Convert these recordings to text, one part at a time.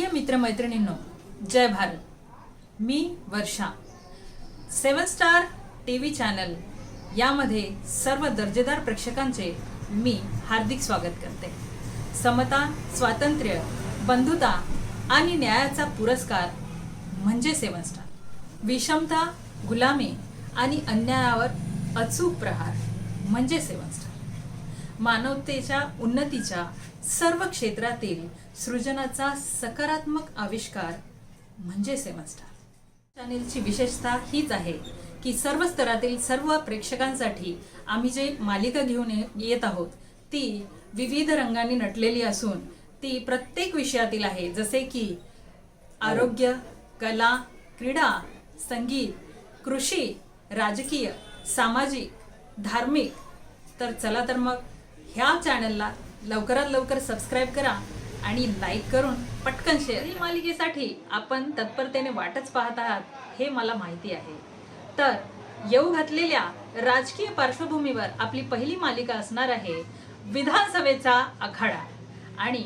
प्रिय मित्रमैत्रिणींनो जय भारत. मी Varsha. Seven star T V channel यामध्ये सर्व दर्जेदार प्रेक्षकांचे मी हार्दिक स्वागत करते. समता स्वातंत्र्य बंधुता आणि न्यायाचा पुरस्कार म्हणजे सेवन स्टार. विषमता गुलामी आणि अन्यायावर अचूक प्रहार म्हणजे सेवन स्टार. मानवतेच्या उन्नतीच्या सर्व क्षेत्रातील सृजनाचा सकारात्मक आविष्कार म्हणजे सेमस्टार. चॅनेलची विशेषता हीच आहे की सर्व स्तरातील सर्व प्रेक्षकांसाठी आम्ही जे मालिका घेऊन ये- येत आहोत ती विविध रंगांनी नटलेली असून ती प्रत्येक विषयातील आहे. जसे की आरोग्य कला क्रीडा संगीत कृषी राजकीय सामाजिक धार्मिक तर चला तर मग ह्या चॅनलला लवकरात लवकर सबस्क्राईब करा आणि लाईक करून पटकन शेअर या मालिकेसाठी आपण तत्परतेने वाटच पाहत आहात हे मला माहिती आहे. तर येऊ घातलेल्या राजकीय पार्श्वभूमीवर आपली पहिली मालिका असणार आहे विधानसभेचा आखाडा. आणि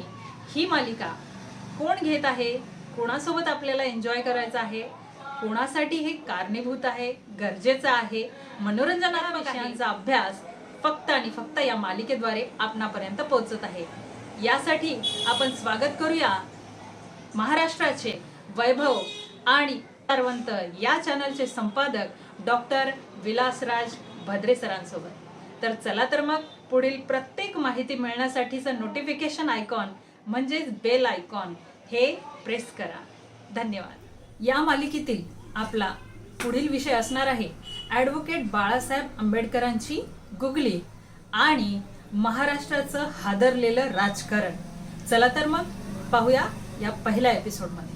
ही मालिका कोण घेत आहे? कोणासोबत आपल्याला एन्जॉय करायचं आहे? कोणासाठी हे कारणीभूत आहे? गरजेचं आहे? मनोरंजनात्मक विषयांचा अभ्यास फक्त आणि फक्त या मालिकेद्वारे आपणापर्यंत पोहोचत आहे. यासाठी आपण स्वागत करूया महाराष्ट्राचे वैभव आणि तरवंत या चॅनलचे संपादक डॉक्टर विलासराज भद्रे सरांसोबत. तर चला तर मग पुढील प्रत्येक माहिती मिळण्यासाठीचं नोटिफिकेशन आयकॉन म्हणजेच बेल आयकॉन हे प्रेस करा. धन्यवाद. या मालिकेतील आपला पुढील विषय असणार आहे. ॲडव्होकेट बाळासाहेब आंबेडकरांची गुगली आणि महाराष्ट्राचं हादरलेलं राजकारण. चला तर मग पाहूया या पहिल्या एपिसोडमध्ये